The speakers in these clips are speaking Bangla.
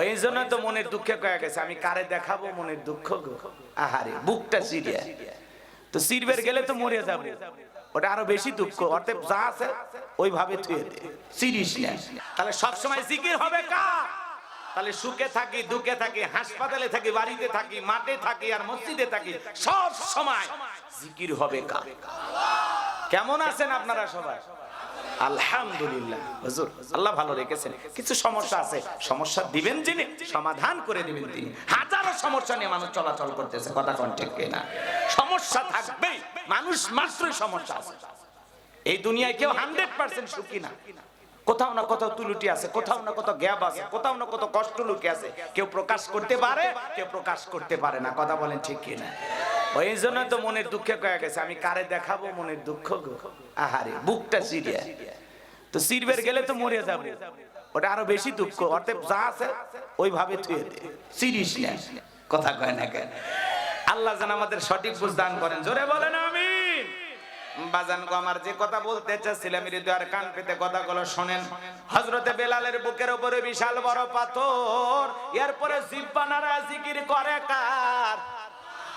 ওই জন্য তো মনের দুঃখে কয়ে গেছে, আমি কারে দেখাবো মনের দুঃখ আহারে, বুকটা সিরিয়া তো সিরবের গেলে তো মরে যাবে। ওটা আরও বেশি দুঃখ অর্থাৎ যা আছে ওইভাবে থুয়ে দে সিরিস না। তাহলে সবসময় জিকির হবে কার? তাহলে সুখে থাকি, দুঃখে থাকি, হাসপাতালে থাকি, বাড়িতে থাকি, মাঠে থাকি আর মসজিদে থাকি সব সময় জিকির হবে কার? কেমন আছেন আপনারা সবাই? আলহামদুলিল্লাহ। হুজুর, আল্লাহ ভালো রেখেছেন। কিছু সমস্যা আছে। সমস্যা দিবেন যিনি, সমাধান করে দিবেন তিনি। হাজারো সমস্যা নিয়ে মানুষ চলাচল করতেছে, কথা কোন ঠিক না সমস্যা থাকবেই। মানুষ মাত্রই সমস্যা আছে। এই দুনিয়ায় কেউ হান্ড্রেড পার্সেন্ট সুখী না। কোথাও না কোথাও তুলুটি আছে, কোথাও না কোথাও গ্যাপ আছে, কোথাও না কোথাও কষ্ট লুকে আছে। কেউ প্রকাশ করতে পারে, কেউ প্রকাশ করতে পারে না। কথা বলেন ঠিক কিনা? ওই জন্য তো মনের দুঃখে কয়ে গেছে, আমি কারে দেখাবো মনের দুঃখ আহারে, বুকটা সিরিয়া তো সিরবের গেলে তো মরে যাবে। ওটা আরও বেশি দুঃখ। অর্থাৎ যা আছে, ওইভাবে থুয়ে দে। সিরিস না। কথা কয় না কেন? আল্লাহ যেন আমাদের সঠিক বুঝ দান করেন। জোরে বলেন আমিন। বাজান গো, আমার যে কথা বলতে চাচ্ছিলাম হৃদয়ের কান পেতে কথাগুলো শোনেন। হজরতে বেলালের বুকের উপরে বিশাল বড় পাথর। এরপরে জিব্বানারা জিকির করে কার?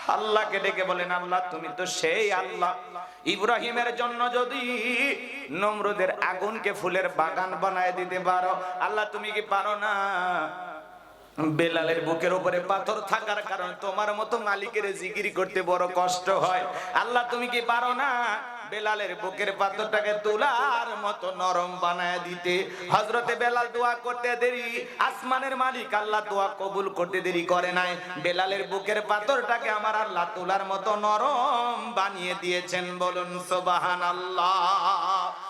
আল্লাহকে ডেকে বলেন, আল্লাহ, তুমি তো সেই আল্লাহ। ইব্রাহিমের জন্য যদি নমরুদের আগুনকে ফুলের বাগান বানায় দিতে পারো, আল্লাহ, তুমি কি পারো না? বেলালের বুকের উপরে পাথর থাকার কারণে তোমার মতো মালিকের জিগিরি করতে বড় কষ্ট হয়। আল্লাহ, তুমি কি পারো না? বেলালের বুকের পাথরটাকে তুলার মতো নরম বানায় দিতে। হজরতে বেলাল দোয়া করতে দেরি, আসমানের মালিক আল্লাহ দোয়া কবুল করতে দেরি করে নাই। বেলালের বুকের পাথরটাকে আমার আল্লাহ তুলার মতো নরম বানিয়ে দিয়েছেন, বলুন সোবাহান আল্লাহ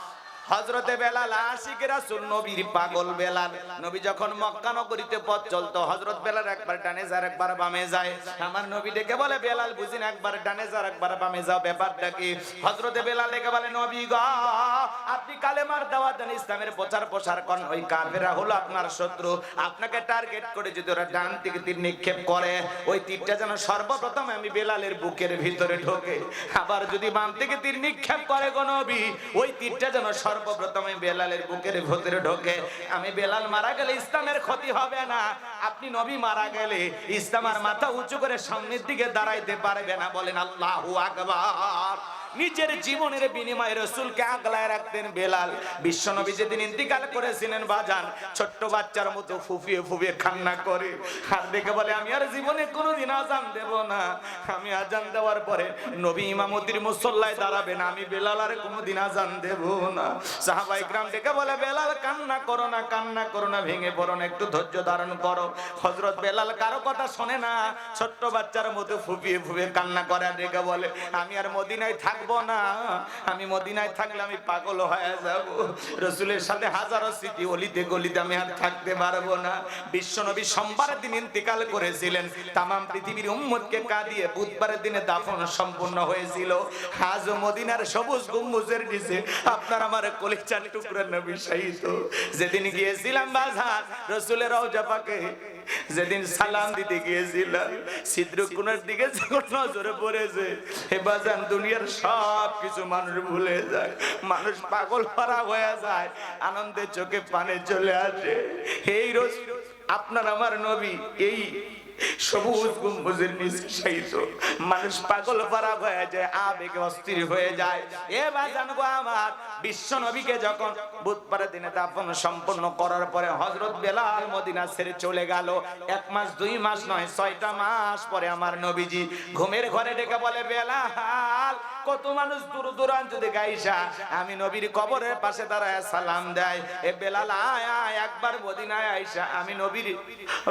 হজরতে বেলাল আশিক রাসূল, নবীর পাগল বেলাল। নবী যখন মক্কা নগরীতে পথ চলতো হজরত বেলাল একবার ডানে যায় একবার বামে যায়। আমার নবী ডেকে বলে, বেলাল বুঝিন একবার ডানে যায় একবার বামে যাও, ব্যাপারটা কি? হজরতে বেলাল ডেকে বলে, নবী গো, আপনি কালেমার দাওয়াত দেন, ইসলামের প্রচার প্রসার করেন, ওই কাফেররা হলো আপনার শত্রু। আপনাকে টার্গেট করে যদি ওরা ডান থেকে তীর নিক্ষেপ করে, ওই তীরটা যেন সর্বপ্রথম আমি বেলালের বুকের ভিতরে ঢোকে। আবার যদি বাম থেকে তীর নিক্ষেপ করে গো নবী, ওই তীরটা যেন সর্বপ্রথমে বেলালের বুকের ভেতরে ঢোকে। আমি বেলাল মারা গেলে ইসলামের ক্ষতি হবে না। আপনি নবী মারা গেলে ইসলাম আর মাথা উঁচু করে সামনের দিকে দাঁড়াইতে পারবে না। বলেন আল্লাহু আকবার। নিজের জীবনের বিনিময়ে রসুলকে আগলায় রাখতেন বেলাল। বিশ্বনবী যেদিন ইন্তিকাল করেছিলেন বাজান, ছোট্ট বাচ্চার মতো ফুফিয়ে ফুফিয়ে কান্না করে। আর দেখে বলে, আমি আর জীবনে কোনোদিন আজান দেব না। আমি আজান দেওয়ার পরে নবী ইমামতির মুসল্লায় দাঁড়াবে না আমি বেলাল আর কোনোদিন আজান দেব না। সাহাবাই গ্রাম ডেকে বলে, বেলাল, কান্না করো না, কান্না করো না, ভেঙে পড়ো না, একটু ধৈর্য ধারণ করো। হজরত বেলাল কারও কথা শোনে না, ছোট্ট বাচ্চার মতো ফুপিয়ে ফুপিয়ে কান্না করে। আর ডেকে বলে, আমি আর মদিনায় থাকব না। আমি মদিনায় থাকলে আমি পাগল হয়ে যাব। রসুলের সাথে হাজারো স্মৃতি অলিতে গলিতে আমি আর থাকতে পারব না। বিশ্বনবী সোমবারের দিন ইন্তেকাল করেছিলেন। তামাম পৃথিবীর উম্মতকে কাঁদিয়ে বুধবারের দিনে দাফন সম্পূর্ণ হয়েছিল। আজ মদিনার সবুজ গম্বুজের নিচে আপনার আমার কলিচার টুকরা নবী শাহিদ যেদিন গিয়েছিলাম বাজার, রসুলের রওজা পাকে যেদিন সালাম দিতে গিয়েছিলাম, সিদ্রকুনার দিকে যখন নজরে পড়েছে, হে বাজান, দুনিয়ার সব কিছু মানুষ ভুলে যায়, মানুষ পাগল ভরা হয়ে যায় আনন্দের চোখে পানে চলে আসে। এই রোজ আপনার আমার নবী, এই সবুজ গম্বুজের নিচে শায়িত মানুষ পাগল পারা হয়ে যায়, আবেগে অস্থির হয়ে যায়। এবার জানব আমার বিশ্ব নবীকে যখন বুধবারের দিনে দাফন সম্পন্ন করার পরে হজরত বেলাল মদিনা ছেড়ে চলে গেল। এক মাস, দুই মাস নয়, ছয়টা মাস পরে আমার নবীজি ঘুমের ঘরে ডেকে বলে, বেলাল, কত মানুষ দূর দূরান্ত থেকে আইসা? আমি নবীর কবরের পাশে দাঁড়ায় সালাম দেয়। এ বেলাল, আয় আয়, একবার মদিনায় আইসা। আমি নবীর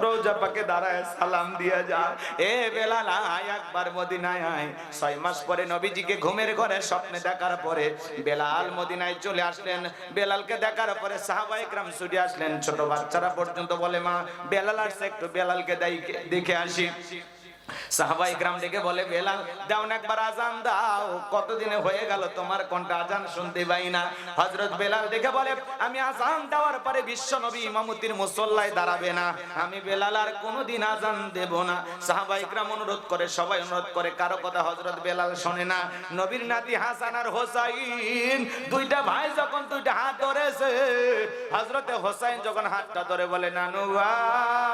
রোজা পাকে দাঁড়ায় সালাম দিয়ে যায়। এ বেলাল একবার মদিনায় আয়। ছয় মাস পরে নবীজিকে ঘুমের ঘরে স্বপ্নে দেখার পরে বেলাল মদিনায় চলে আসলেন। বেলালকে দেখার পরে সাহাবাই গ্রাম ছুটে আসলেন। ছোট বাচ্চারা পর্যন্ত বলে, মা, বেলাল আসছে, একটু বেলালকে দেখে আসি। আমি বেলাল আর কোনোদিন আজান দেব না। সাহাবাই গ্রাম অনুরোধ করে, সবাই অনুরোধ করে, কারও কথা হজরত বেলাল শোনে না। নবীর নাতি হাসান আর হোসাইন, দুইটা ভাই যখন দুইটা হাত ধরেছে হজরতে হোসাইন যখন হাতটা ধরে বলে, নানু ভাই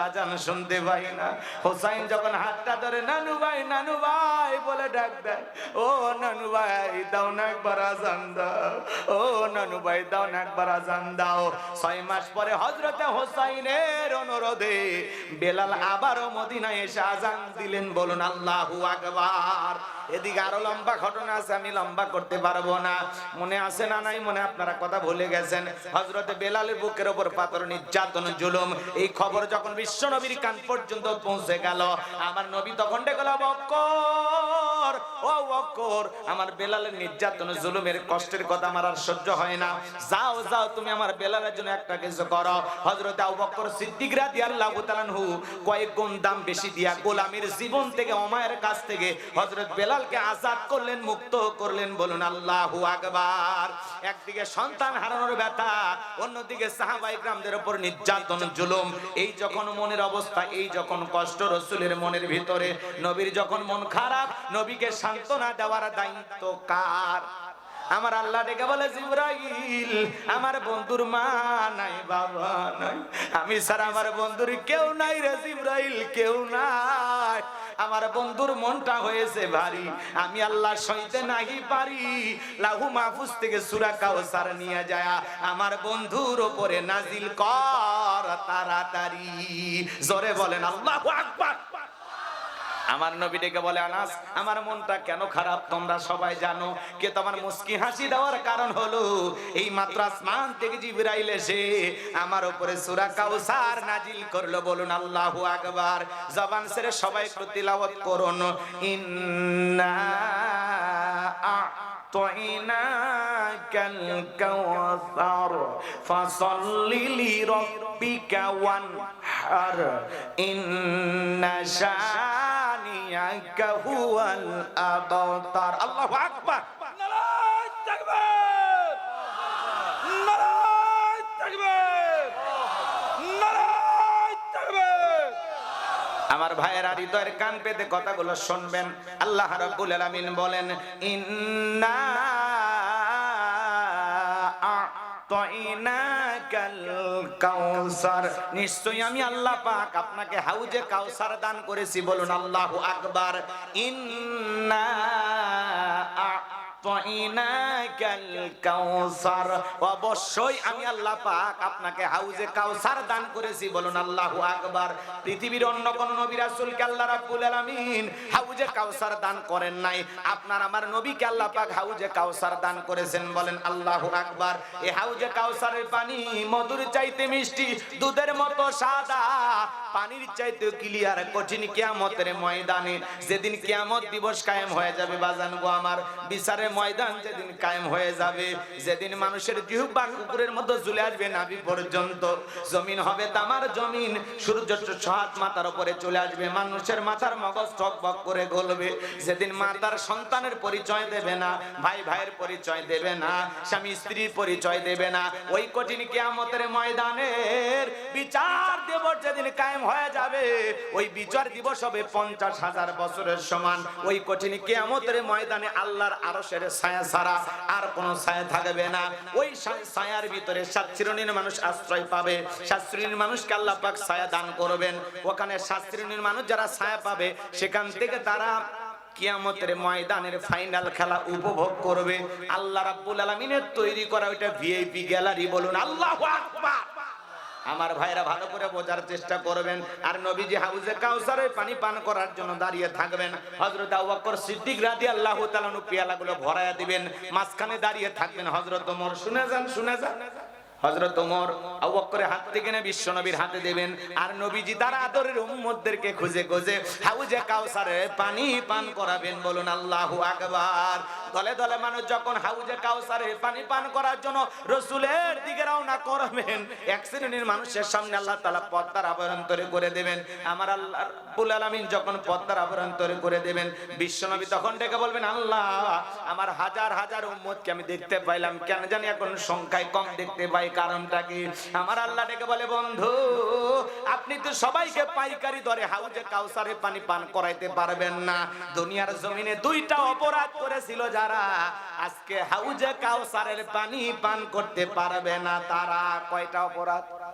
আজান শুনতে পাই না। হোসাইন যখন হাতটা ধরে, নানু ভাই নানু ভাই, বলে ডাক দেয়। ও নানু ভাই, দাও না একবার আজান দাও। ও নানু ভাই, দাও না একবার আজান দাও। ছয় মাস পরে হজরতে হোসাইনের অনুরোধে বেলাল আবারও মদিনায় এসে আজান দিলেন। বলুন, আল্লাহু আকবার। এদিকে আরও লম্বা ঘটনা আছে, আমি লম্বা করতে পারব না। মনে আছে না নাই? মনে আপনারা কথা ভুলে গেছেন। হজরতে বেলালের বুকের ওপর পাথর, নির্যাতন, জুলুম। এই খবর যখন বিশ্ব নবীর কান পর্যন্ত পৌঁছে গেল, আমার নবী তখন ডেকে বক্কর ও বক্কর আমার বেলালের নির্যাতন, জুলুমের কষ্টের কথা আমার আর সহ্য হয় না। যাও যাও, তুমি আমার বেলালের জন্য একটা কিছু করো। হযরত আবু বকর সিদ্দিক রাদিয়াল্লাহু তাআলা আনহু কয়েক গুণ দাম বেশি দিয়া গোলামের জীবন থেকে, অমায়ের কাছ থেকে হযরত বেলালকে আজাদ করলেন, মুক্ত করলেন, বলুন, আল্লাহু আকবার। একদিকে সন্তান হারানোর ব্যথা, অন্যদিকে সাহাবাই গ্রামদের উপর নির্যাতন, জুলুম। এই যখন মনের অবস্থা, এই যখন কষ্ট রসুলের মনের ভিতরে, নবীর যখন মন খারাপ নবীকে সান্ত্বনা দেওয়ার দায়িত্ব কার? আমার আল্লাহ ডেকে বলে, জিব্রাইল, আমার বন্ধুর মা নাই, বাবা নাই। আমি স্যার আমার বন্ধুর কেউ নাই রে, জিব্রাইল, কেউ নাই। আমার বন্ধুর মনটা হয়েছে ভারী। আমি আল্লাহ সইতে নাহি পারি। লাহু মাহফুজ থেকে সূরা কাউসার নিয়ে যায়। আমার বন্ধুর উপরে নাজিল কর, তাড়াতাড়ি। জোরে বলেন, আল্লাহু আকবার। আমার নবী ডেকে বলে আনাস আমার মনটা কেন খারাপ তোমরা সবাই জানো কে তোমার মুস্কি হাসি দেওয়ার কারণ হলো এই মাত্র আসমান থেকে জিবরাইল এসে আমার উপরে সূরা কাউসার নাজিল করলো বলুন আল্লাহু আকবার জবান ছেড়ে সবাই একটু তিলাওয়াত করুন ইন্না أعطيناك الكوثر فصل لربك وانحر إن ইলাইকা হুয়াল আবতার আমার ভাইয়েরা হৃদয়ের কান পেতে কথাগুলো শুনবেন। আল্লাহ রবুল আলমিন বলেন ইন্না নিশ্চয়ই আমি আল্লাহ পাক আপনাকে হাউজে কাউসার দান করেছি বলুন আল্লাহু আকবার। ইন্না আপনার নবীকে আল্লাহ পাক হাউজে কাউসার দান করেছেন, বলেন হাউজে কাউসারের পানি মধুর চাইতে মিষ্টি, দুধের মতো সাদা। পানির চাইতে ক্লিয়ার কঠিন কিয়ামতের ময়দানে। যেদিন কিয়ামত দিবস কায়েম হয়ে যাবে, বাজান গো আমার, বিচারের ময়দান যেদিন কায়েম হয়ে যাবে, যেদিন মানুষের জিহ্বা কুকুরের মতো ঝুলে আসবে নাভি পর্যন্ত। জমিন হবে তামার জমিন সূর্য ছহাত মাথার উপরে চলে আসবে, মানুষের মাথার মগজ টকবক করে গলবে। যেদিন মাতার সন্তানের পরিচয় দেবে না, ভাই ভাইয়ের পরিচয় দেবে না, স্বামী স্ত্রীর পরিচয় দেবে না, ওই কঠিন কিয়ামতের ময়দানের বিচার দিবস যেদিন কায়েম হয়ে যাবে, ওই বিচার দিবস হবে পঞ্চাশ হাজার বছরের সমান। ওই কঠিন কিয়ামতের ময়দানে আল্লাহর আরশের ছায়া ছাড়া আর কোনো ছায়া থাকবে না। ওই ছায়ার ভিতরে সাত শ্রেণির মানুষ আশ্রয় পাবে। সাত শ্রেণির মানুষকে আল্লাহ পাক ছায়া দান করবেন। ওখানে সাত শ্রেণির মানুষ যারা ছায়া পাবে, সেখান থেকে তারা কিয়ামতের ময়দানের ফাইনাল খেলা উপভোগ করবে। আল্লাহ রাব্বুল আলামিনের তৈরি করা ওইটা ভিআইপি গ্যালারি বলুন। আল্লাহু আকবার! আমার ভাইরা ভালো করে বোঝার চেষ্টা করবেন। আর নবীজি হাউজে কাউসারের পানি পান করার জন্য দাঁড়িয়ে থাকবেন। হযরত আবু বকর সিদ্দিক রাদিয়াল্লাহু তাআলা নু পিয়ালাগুলো ভরায়া দিবেন। মাঝখানে দাঁড়িয়ে থাকবেন হজরত ওমর। শুনে যান শুনে যান। হজরত ওমর বকরের হাত থেকে নিয়ে বিশ্ব নবীর হাতে দেবেন। আর নবীজি তার আদরের উম্মতদেরকে খুঁজে খুঁজে হাউজে কাউসারে পানি পান করাবেন। বলুন, আল্লাহু আকবার। দলে দলে মানুষ যখন হাউজে কাউসারে পানি পান করার জন্য রসুলের দিকে রওনা করবেন, এক শ্রেণির মানুষের সামনে আল্লাহ তাআলা পদ্মার আবরণ তৈরি করে দেবেন। আমার আল্লাহ রাব্বুল আলামিন যখন পদ্মার আবরণ তৈরি করে দেবেন, বিশ্বনবী তখন ডেকে বলবেন, আল্লাহ, আমার হাজার হাজার উম্মতকে আমি দেখতে পাইলাম, কেন জানি এখন সংখ্যায় কম দেখতে পাই, কারণটা কি? আমার আল্লাহ ডেকে বলে, বন্ধু, আপনি তো সবাইকে পাইকারি দরে হাউজে কাউসারে পানি পান করাইতে পারবেন না। দুনিয়ার জমিনে দুইটা অপরাধ করেছিল যারা আজকে হাউজে কাউসারের পানি পান করতে পারবে না তারা। কয়টা অপরাধ?